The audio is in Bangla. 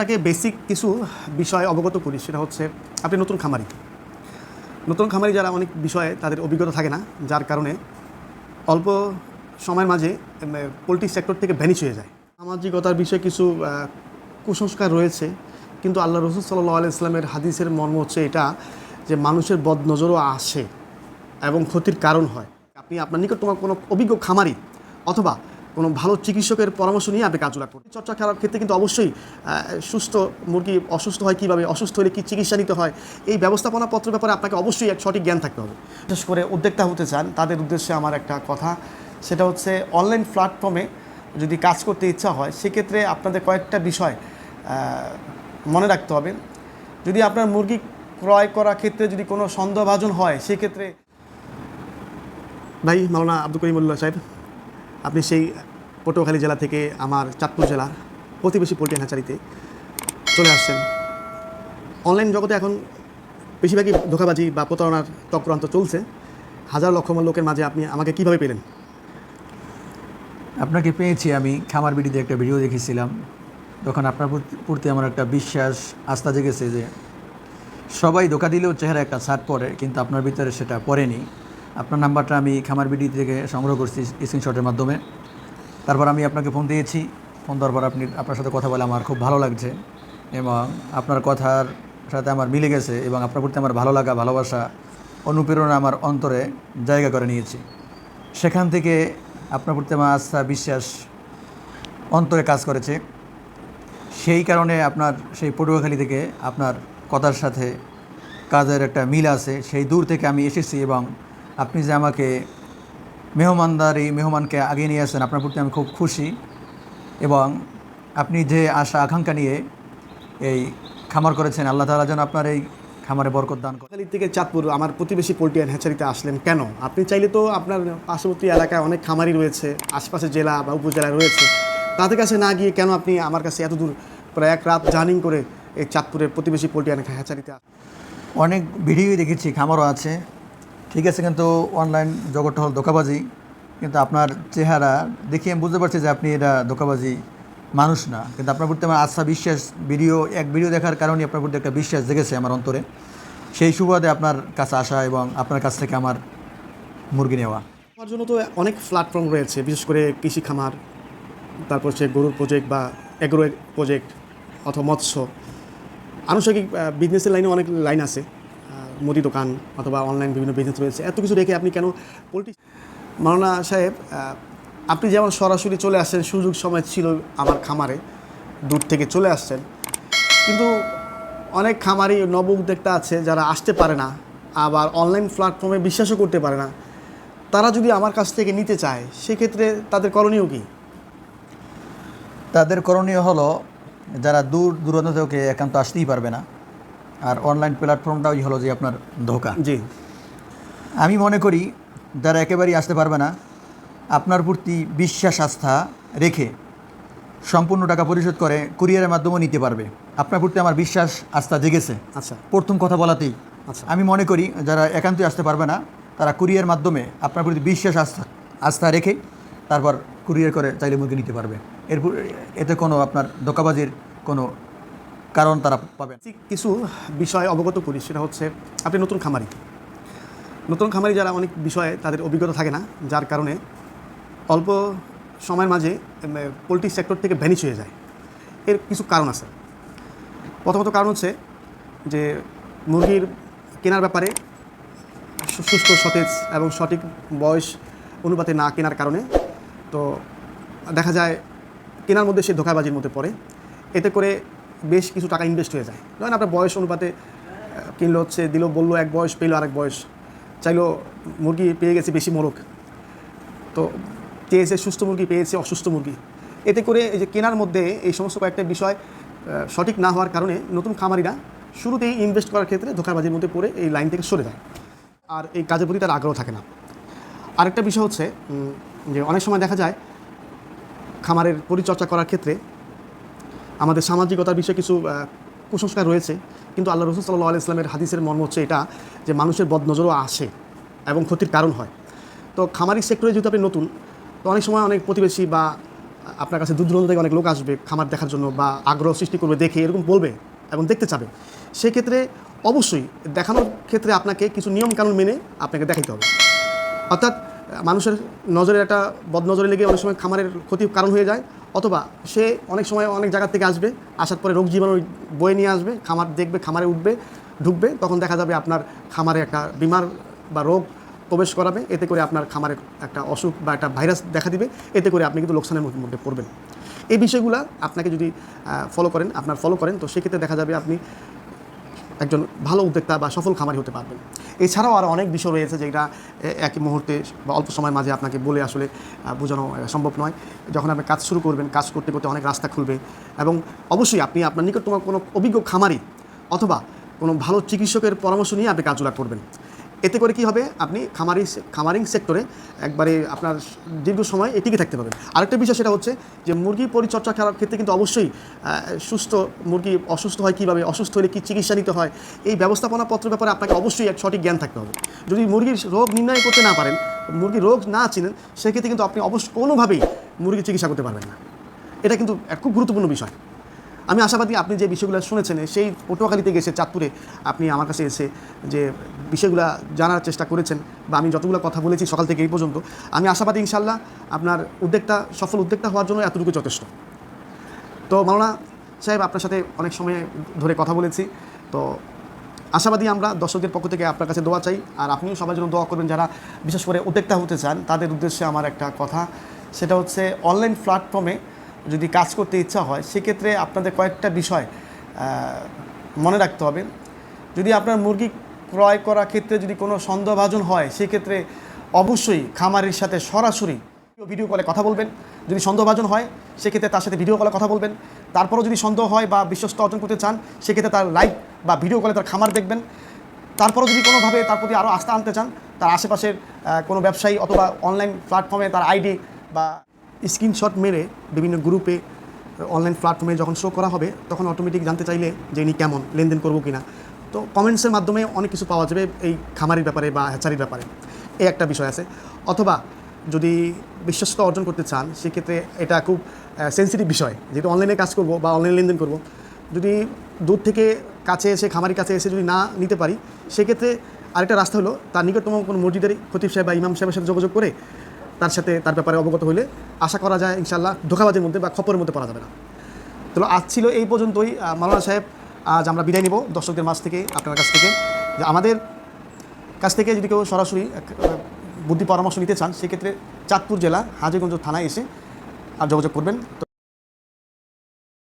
আপনাকে বেসিক কিছু বিষয় অবগত করি, সেটা হচ্ছে আপনি নতুন খামারি। নতুন খামারি যারা অনেক বিষয়ে তাদের অভিজ্ঞতা থাকে না, যার কারণে অল্প সময়ের মাঝে পোলট্রি সেক্টর থেকে ভ্যানিশ হয়ে যায়। সামাজিকতার বিষয়ে কিছু কুসংস্কার রয়েছে, কিন্তু আল্লাহ রসুল সাল্লাহ আলাইসলামের হাদিসের মর্ম হচ্ছে এটা যে মানুষের বদনজরও আসে এবং ক্ষতির কারণ হয়। আপনি আপনার নিকট তোমার কোনো অভিজ্ঞ খামারি অথবা কোনো ভালো চিকিৎসকের পরামর্শ নিয়ে আপনি কাজগুলো করুন। চর্চা খেলার ক্ষেত্রে কিন্তু অবশ্যই সুস্থ মুরগি অসুস্থ হয় কীভাবে অসুস্থ হলে কী চিকিৎসা নিতে হয় এই ব্যবস্থাপনা পত্রের ব্যাপারে আপনাকে অবশ্যই এক সঠিক জ্ঞান থাকতে হবে। বিশেষ করে উদ্যোক্তা হতে চান তাদের উদ্দেশ্যে আমার একটা কথা সেটা হচ্ছে অনলাইন প্ল্যাটফর্মে যদি কাজ করতে ইচ্ছা হয় সেক্ষেত্রে আপনাদের কয়েকটা বিষয় মনে রাখতে হবে। যদি আপনার মুরগি ক্রয় করার ক্ষেত্রে যদি কোনো সন্দেহভাজন হয় সেক্ষেত্রে ভাই মাওলানা আব্দুল করিমুল্লাহ সাহেব আপনি সেই পটুয়াখালী জেলা থেকে আমার চাঁদপুর জেলার প্রতিবেশী পোলট্রি হ্যাচারিতে চলে আসছেন। অনলাইন জগতে এখন বেশিরভাগই ধোকাবাজি বা প্রতারণার চক্রান্ত চলছে। হাজার লক্ষ লোকের মাঝে আপনি আমাকে কীভাবে পেলেন? আপনাকে পেয়েছি আমি। খামার বিডিতে একটা ভিডিও দেখেছিলাম। তখন আপনার প্রতি- আমার একটা বিশ্বাস, আস্থা জেগেছে যে সবাই ধোকা দিলেও চেহারা একটা ছাড় পড়ে, কিন্তু আপনার ভিতরে সেটা পড়েনি। আপনার নাম্বারটা আমি খামার বিডি থেকে সংগ্রহ করছি স্ক্রিনশটের মাধ্যমে। তারপর আমি আপনাকে ফোন দিয়েছি। ফোন দেওয়ার পর আপনি আপনার সাথে কথা বলে আমার খুব ভালো লাগছে এবং আপনার কথার সাথে আমার মিলে গেছে এবং আপনার প্রতি আমার ভালো লাগা, ভালোবাসা, অনুপ্রেরণা আমার অন্তরে জায়গা করে নিয়েছি। সেখান থেকে আপনার প্রতি আমার আস্থা, বিশ্বাস অন্তরে কাজ করেছে। সেই কারণে আপনার সেই পটুয়াখালী থেকে আপনার কথার সাথে কাজের একটা মিল আছে। সেই দূর থেকে আমি এসেছি এবং আপনি যে আমাকে মেহমানদারি মেহমানকে আগে নিয়ে আসেন আপনার প্রতি আমি খুব খুশি। এবং আপনি যে আশা আকাঙ্ক্ষা নিয়ে এই খামার করেছেন আল্লাহ তাআলা যেন আপনার এই খামারে বরকত দান করে। থেকে চাঁদপুর আমার প্রতিবেশী পোলট্রি অ্যান্ড হ্যাচারিতে আসলেন কেন? আপনি চাইলে তো আপনার পার্শ্ববর্তী এলাকায় অনেক খামারি রয়েছে আশপাশে জেলা বা উপজেলা রয়েছে। তাদের কাছে না গিয়ে কেন আপনি আমার কাছে এত দূর প্রায় এক রাত জার্নিং করে এই চাঁদপুরের প্রতিবেশী পোলট্রি অ্যান্ড হ্যাচারিতে অনেক ভিডিওই দেখেছি খামারও আছে। ঠিক আছে, কিন্তু অনলাইন জগৎটা হল ধোকাবাজি। কিন্তু আপনার চেহারা দেখে আমি বুঝতে পারছি যে আপনি এটা ধোকাবাজি মানুষ না। কিন্তু আপনার প্রতি আমার আস্থা, বিশ্বাস, ভিডিও, এক ভিডিও দেখার কারণে আপনার প্রতি একটা বিশ্বাস জেগেছে আমার অন্তরে। সেই সুবাদে আপনার কাছে আসা এবং আপনার কাছ থেকে আমার মুরগি নেওয়া। আমার জন্য তো অনেক প্ল্যাটফর্ম রয়েছে, বিশেষ করে কৃষি খামার, তারপর হচ্ছে গরুর প্রজেক্ট বা এগ্রো প্রজেক্ট অথবা মৎস্য। আনুষঙ্গিক বিজনেসের লাইনে অনেক লাইন আছে। মুদি দোকান অথবা অনলাইন বিভিন্ন বিজনেস রয়েছে। এত কিছু রেখে আপনি কেন পোলট্রি মাওলানা সাহেব আপনি যেমন সরাসরি চলে আসছেন, সুযোগ সময় ছিল আমার খামারে, দূর থেকে চলে আসছেন। কিন্তু অনেক খামারি নব উদ্যোক্তা আছে যারা আসতে পারে না, আবার অনলাইন প্ল্যাটফর্মে বিশ্বাসও করতে পারে না। তারা যদি আমার কাছ থেকে নিতে চায়, সেক্ষেত্রে তাদের করণীয় কী? তাদের করণীয় হলো, যারা দূর দূরান্ত থেকে একান্ত আসতেই পারবে না। আর অনলাইন প্ল্যাটফর্মটাই হলো যে আপনার ধোকা। জি। আমি মনে করি যারা একেবারেই আসতে পারবে না আপনার প্রতি বিশ্বাস আস্থা রেখে সম্পূর্ণ টাকা পরিশোধ করে কুরিয়ারের মাধ্যমেও নিতে পারবে। আপনার প্রতি আমার বিশ্বাস আস্থা জেগেছে। আচ্ছা। প্রথম কথা বলাতেই আচ্ছা। আমি মনে করি যারা একান্তই আসতে পারবে না তারা কুরিয়ার মাধ্যমে আপনার প্রতি বিশ্বাস আস্থা আস্থা রেখে তারপর কুরিয়ার করে চাইলে মুরগি নিতে পারবে। এরপর এতে কোনো আপনার ধোকাবাজির কোনো কারণ তারা পাবে। কিছু বিষয় অবগত করি সেটা হচ্ছে আপনি নতুন খামারি। নতুন খামারি যারা অনেক বিষয়ে তাদের অভিজ্ঞতা থাকে না, যার কারণে অল্প সময়ের মাঝে পোলট্রি সেক্টর থেকে ভ্যানিশ হয়ে যায়। এর কিছু কারণ আছে। প্রথমত কারণ হচ্ছে যে মুরগির কেনার ব্যাপারে সুস্থ, সতেজ এবং সঠিক বয়স অনুপাতে না কেনার কারণে তো দেখা যায় কেনার মধ্যে সে ধোকাবাজির মধ্যে পড়ে। এতে করে বেশ কিছু টাকা ইনভেস্ট হয়ে যায়। ধরেন আপনার বয়স অনুপাতে কিনলো হচ্ছে, দিল, বলল এক বয়স, পেল আরেক বয়স, চাইলো মুরগি পেয়ে গেছে বেশি মোরগ। তো চেয়েছে সুস্থ মুরগি পেয়েছে অসুস্থ মুরগি। এতে করে এই যে কেনার মধ্যে এই সমস্ত কয়েকটা বিষয় সঠিক না হওয়ার কারণে নতুন খামারিরা শুরুতেই ইনভেস্ট করার ক্ষেত্রে ধোকাবাজির মধ্যে পড়ে এই লাইন থেকে সরে যায়। আর এই কাজের প্রতি তার আগ্রহ থাকে না। আরেকটা বিষয় হচ্ছে যে অনেক সময় দেখা যায়, খামারের পরিচর্যা করার ক্ষেত্রে আমাদের সামাজিকতার বিষয়ে কিছু কুসংস্কার রয়েছে, কিন্তু আল্লাহ রসুল সাল্লাহ আলি ইসলামের হাদিসের মর্ম হচ্ছে এটা যে মানুষের বদনজরও আসে এবং ক্ষতির কারণ হয়। তো খামারি সেক্টরে যেহেতু আপনি নতুন, তো অনেক সময় অনেক প্রতিবেশী বা আপনার কাছে দূর দূরান্ত থেকে অনেক লোক আসবে খামার দেখার জন্য বা আগ্রহ সৃষ্টি করবে দেখে এরকম বলবে এবং দেখতে চাবে। সেক্ষেত্রে অবশ্যই দেখানোর ক্ষেত্রে আপনাকে কিছু নিয়মকানুন মেনে আপনাকে দেখাইতে হবে। অর্থাৎ মানুষের নজরে একটা বদনজরে লেগে অনেক সময় খামারের ক্ষতির কারণ হয়ে যায় অথবা সে অনেক সময় অনেক জায়গা থেকে আসবে, আসার পরে রোগ জীবাণু বয়ে নিয়ে আসবে, খামার দেখবে, খামারে উঠবে, ঢুকবে, তখন দেখা যাবে আপনার খামারে একটা বিমার বা রোগ প্রবেশ করাবে, এতে করে আপনার খামারে একটা অসুখ বা একটা ভাইরাস দেখা দিবে, এতে করে আপনি কিন্তু লোকসানের মধ্যে পড়বেন। এই বিষয়গুলো আপনাকে যদি ফলো করেন, আপনার ফলো করেন, তো সেক্ষেত্রে দেখা যাবে আপনি একজন ভালো উদ্যোক্তা বা সফল খামারি হতে পারবেন। এছাড়াও আরও অনেক বিষয় রয়েছে যেটা এক মুহূর্তে বা অল্প সময়ের মাঝে আপনাকে বলে আসলে বোঝানো সম্ভব নয়। যখন আপনি কাজ শুরু করবেন, কাজ করতে করতে অনেক রাস্তা খুলবে এবং অবশ্যই আপনি আপনার নিকটতম কোনো অভিজ্ঞ খামারি অথবা কোনো ভালো চিকিৎসকের পরামর্শ নিয়ে আপনি কাজগুলা করবেন। এতে করে কি হবে? আপনি খামারি খামারিং সেক্টরে একবারে আপনার দীর্ঘ সময় এটিকে থাকতে পারবেন। আরেকটা বিষয় সেটা হচ্ছে যে মুরগি পরিচর্যা করার ক্ষেত্রে কিন্তু অবশ্যই সুস্থ মুরগি অসুস্থ হয় কীভাবে, অসুস্থ হলে কী চিকিৎসা নিতে হয়, এই ব্যবস্থাপনা পত্রের ব্যাপারে আপনাকে অবশ্যই এক সঠিক জ্ঞান থাকতে হবে। যদি মুরগির রোগ নির্ণয় করতে না পারেন মুরগির রোগ না চিনেন, সেক্ষেত্রে কিন্তু আপনি অবশ্য কোনোভাবেই মুরগি চিকিৎসা করতে পারবেন না। এটা কিন্তু এক খুব গুরুত্বপূর্ণ বিষয়। আমি আশাবাদী আপনি যে বিষয়গুলো শুনেছেন, সেই পটুয়াখালীতে গেছে চাঁদপুরে আপনি আমার কাছে এসে যে বিষয়গুলো জানার চেষ্টা করেছেন বা আমি যতগুলো কথা বলেছি সকাল থেকে এই পর্যন্ত, আমি আশাবাদী ইনশাল্লাহ আপনার উদ্যোক্তা, সফল উদ্যোক্তা হওয়ার জন্য এতটুকু যথেষ্ট। তো মাওলানা সাহেব, আপনার সাথে অনেক সময় ধরে কথা বলেছি। তো আশাবাদী আমরা দর্শকদের পক্ষ থেকে আপনার কাছে দোয়া চাই, আর আপনিও সবার জন্য দোয়া করবেন যারা বিশেষ করে উদ্যোক্তা হতে চান, তাদের উদ্দেশ্যে আমার একটা কথা, সেটা হচ্ছে অনলাইন প্ল্যাটফর্মে যদি কাজ করতে ইচ্ছা হয়, সেক্ষেত্রে আপনাদের কয়েকটা বিষয় মনে রাখতে হবে। যদি আপনার মুরগি ক্রয় করার ক্ষেত্রে যদি কোনো সন্দেহভাজন হয়, সেক্ষেত্রে অবশ্যই খামারের সাথে সরাসরি ভিডিও কলে কথা বলবেন। যদি সন্দেহভাজন হয়, সেক্ষেত্রে তার সাথে ভিডিও কলে কথা বলবেন। তারপরেও যদি সন্দেহ হয় বা বিশ্বস্ত অর্জন করতে চান, সেক্ষেত্রে তার লাইভ বা ভিডিও কলে তার খামার দেখবেন। তারপরেও যদি কোনোভাবে তার প্রতি আরও আস্থা আনতে চান, তার আশেপাশের কোনো ব্যবসায়ী অথবা অনলাইন প্ল্যাটফর্মে তার আইডি বা স্ক্রিনশট মেরে বিভিন্ন গ্রুপে অনলাইন প্ল্যাটফর্মে যখন শো করা হবে, তখন অটোমেটিক জানতে চাইলে যে ইনি কেমন, লেনদেন করব কিনা। তো কমেন্টসের মাধ্যমে অনেক কিছু পাওয়া যাবে এই খামারির ব্যাপারে বা হ্যাচারির ব্যাপারে। এই একটা বিষয় আছে। অথবা যদি বিশ্বস্ততা অর্জন করতে চান, সেক্ষেত্রে এটা খুব সেন্সিটিভ বিষয়। যেহেতু অনলাইনে কাজ করব বা অনলাইন লেনদেন করব। যদি দূর থেকে কাছে এসে, খামারির কাছে এসে যদি না নিতে পারি, সেক্ষেত্রে আরেকটা রাস্তা হলো, তার নিকটতম কোনো মসজিদের খতিব সাহেব বা ইমাম সাহেবের সাথে যোগাযোগ করে তার সাথে তার ব্যাপারে অবগত হলে আশা করা যায় ইনশাল্লাহ ধোকাবাজির মধ্যে বা খপরের মধ্যে পড়া যাবে না। তো আজ ছিল এই পর্যন্তই। মালানা সাহেব, আজ আমরা বিদায় নিব দর্শকদের মাছ থেকে, আপনার কাছ থেকে। যে আমাদের কাছ থেকে যদি কেউ সরাসরি বুদ্ধি পরামর্শ নিতে চান, সেক্ষেত্রে চাঁদপুর জেলা হাজিগঞ্জ থানায় এসে আর যোগাযোগ করবেন।